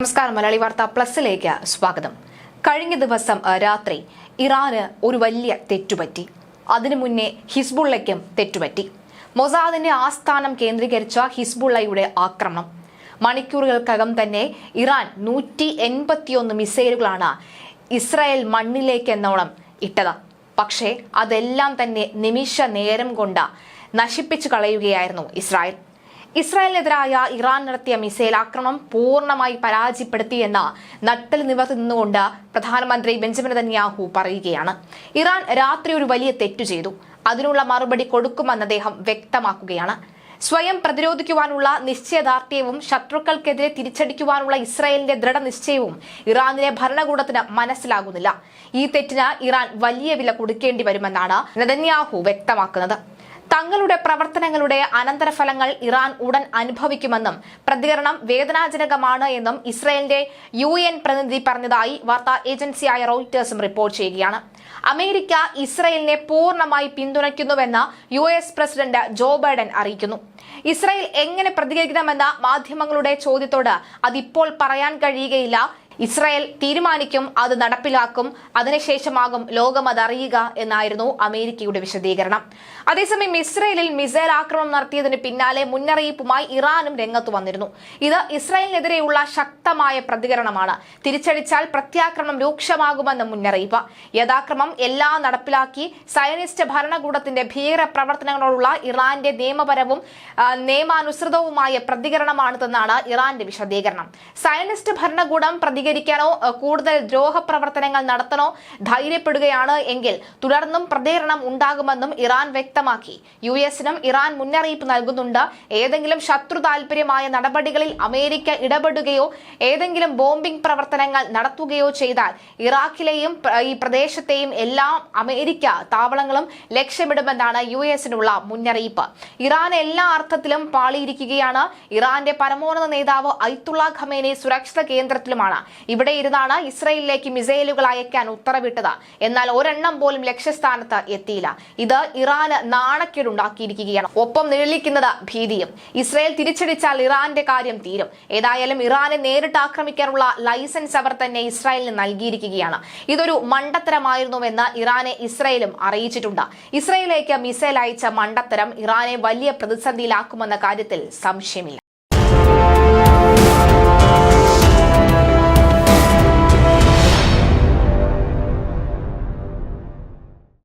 നമസ്കാരം. മലയാളി വാർത്ത പ്ലസിലേക്ക് സ്വാഗതം. കഴിഞ്ഞ ദിവസം രാത്രി ഇറാന് ഒരു വലിയ തെറ്റുപറ്റി. അതിനു മുന്നേ ഹിസ്ബുള്ളയ്ക്കും തെറ്റുപറ്റി. മൊസാദിന്റെ ആസ്ഥാനം കേന്ദ്രീകരിച്ച ഹിസ്ബുള്ളയുടെ ആക്രമണം. മണിക്കൂറുകൾക്കകം തന്നെ ഇറാൻ നൂറ്റി എൺപത്തിയൊന്ന് മിസൈലുകളാണ് ഇസ്രായേൽ മണ്ണിലേക്ക് എന്നോണം ഇട്ടത്. പക്ഷേ അതെല്ലാം തന്നെ നിമിഷ നേരം കൊണ്ട് നശിപ്പിച്ചു കളയുകയായിരുന്നു ഇസ്രായേൽ. ഇസ്രായേലിനെതിരായ ഇറാൻ നടത്തിയ മിസൈൽ ആക്രമണം പൂർണമായി പരാജയപ്പെടുത്തിയെന്ന് നട്ടൽ നിവർത്തി നിന്നുകൊണ്ട് പ്രധാനമന്ത്രി ബെഞ്ചമിൻ നെതന്യാഹു പറയുകയാണ്. ഇറാൻ രാത്രി ഒരു വലിയ തെറ്റു ചെയ്തു. അതിനുള്ള മറുപടി കൊടുക്കുമെന്ന് അദ്ദേഹം വ്യക്തമാക്കുകയാണ്. സ്വയം പ്രതിരോധിക്കുവാനുള്ള നിശ്ചയദാർഢ്യവും ശത്രുക്കൾക്കെതിരെ തിരിച്ചടിക്കുവാനുള്ള ഇസ്രായേലിന്റെ ദൃഢനിശ്ചയവും ഇറാനിലെ ഭരണകൂടത്തിന് മനസ്സിലാകുന്നില്ല. ഈ തെറ്റിന് ഇറാൻ വലിയ വില കൊടുക്കേണ്ടി വരുമെന്നാണ് നെതന്യാഹു വ്യക്തമാക്കുന്നത്. തങ്ങളുടെ പ്രവർത്തനങ്ങളുടെ അനന്തരഫലങ്ങൾ ഇറാൻ ഉടൻ അനുഭവിക്കുമെന്നും പ്രതികരണം വേദനാജനകമാണ് എന്നും ഇസ്രയേലിന്റെ യു എൻ പ്രതിനിധി പറഞ്ഞതായി വാർത്താ ഏജൻസിയായ റോയിറ്റേഴ്സും റിപ്പോർട്ട് ചെയ്യുകയാണ്. അമേരിക്ക ഇസ്രയേലിനെ പൂർണമായി പിന്തുണയ്ക്കുന്നുവെന്ന് U S president Joe Biden അറിയിക്കുന്നു. ഇസ്രയേൽ എങ്ങനെ പ്രതികരിക്കണമെന്ന മാധ്യമങ്ങളുടെ ചോദ്യത്തോട് അതിപ്പോൾ പറയാൻ കഴിയുകയില്ല. ഇസ്രായേൽ തീരുമാനിക്കും അത് നടപ്പിലാക്കും അതിനുശേഷമാകും ലോകം അതറിയുക എന്നായിരുന്നു അമേരിക്കയുടെ വിശദീകരണം. അതേസമയം ഇസ്രായേലിൽ മിസൈൽ ആക്രമണം നടത്തിയതിന് പിന്നാലെ മുന്നറിയിപ്പുമായി ഇറാനും രംഗത്ത് വന്നിരുന്നു. ഇത് ഇസ്രായേലിനെതിരെയുള്ള ശക്തമായ പ്രതികരണമാണ്. തിരിച്ചടിച്ചാൽ പ്രത്യാക്രമണം രൂക്ഷമാകുമെന്ന് മുന്നറിയിപ്പ്. യഥാക്രമം എല്ലാം നടപ്പിലാക്കി സയനിസ്റ്റ് ഭരണകൂടത്തിന്റെ ഭീകര പ്രവർത്തനങ്ങളോടുള്ള ഇറാന്റെ നിയമപരവും നിയമാനുസൃതവുമായ പ്രതികരണമാണ് പ്രതികരണമാണിതെന്നാണ് ഇറാന്റെ വിശദീകരണം. സയനിസ്റ്റ് ഭരണകൂടം പ്രതികരിക്കാനോ കൂടുതൽ ദ്രോഹ പ്രവർത്തനങ്ങൾ നടത്തണോ ധൈര്യപ്പെടുകയാണ് എങ്കിൽ തുടർന്നും പ്രതികരണം ഉണ്ടാകുമെന്നും ഇറാൻ വ്യക്തമാക്കി. യു എസിനും ഇറാൻ മുന്നറിയിപ്പ് നൽകുന്നുണ്ട്. ഏതെങ്കിലും ശത്രു താൽപര്യമായ നടപടികളിൽ അമേരിക്ക ഇടപെടുകയോ ഏതെങ്കിലും ബോംബിംഗ് പ്രവർത്തനങ്ങൾ നടത്തുകയോ ചെയ്താൽ ഇറാഖിലെയും ഈ പ്രദേശത്തെയും എല്ലാ അമേരിക്ക താവളങ്ങളും ലക്ഷ്യമിടുമെന്നാണ് യു എസിനുള്ള മുന്നറിയിപ്പ്. ഇറാൻ എല്ലാ അർത്ഥത്തിലും പാളിയിരിക്കുകയാണ്. ഇറാന്റെ പരമോന്നത നേതാവ് ഐത്തുള്ള ഖമേനെ സുരക്ഷിത കേന്ദ്രത്തിലുമാണ്. ഇവിടെ ഇരുന്നാണ് ഇസ്രയേലിലേക്ക് മിസൈലുകൾ അയക്കാൻ ഉത്തരവിട്ടത്. എന്നാൽ ഒരെണ്ണം പോലും ലക്ഷ്യസ്ഥാനത്ത് എത്തിയില്ല. ഇത് ഇറാന് നാണക്കേടുണ്ടാക്കിയിരിക്കുകയാണ്. ഒപ്പം നിഴലിക്കുന്നത് ഭീതിയും. ഇസ്രയേൽ തിരിച്ചടിച്ചാൽ ഇറാന്റെ കാര്യം തീരും. ഏതായാലും ഇറാനെ നേരിട്ട് ആക്രമിക്കാനുള്ള ലൈസൻസ് അവർ തന്നെ ഇസ്രായേലിന് നൽകിയിരിക്കുകയാണ്. ഇതൊരു മണ്ടത്തരമായിരുന്നുവെന്ന് ഇറാനെ ഇസ്രയേലും അറിയിച്ചിട്ടുണ്ട്. ഇസ്രയേലിലേക്ക് മിസൈൽ അയച്ച മണ്ടത്തരം ഇറാനെ വലിയ പ്രതിസന്ധിയിലാക്കുമെന്ന കാര്യത്തിൽ സംശയമില്ല.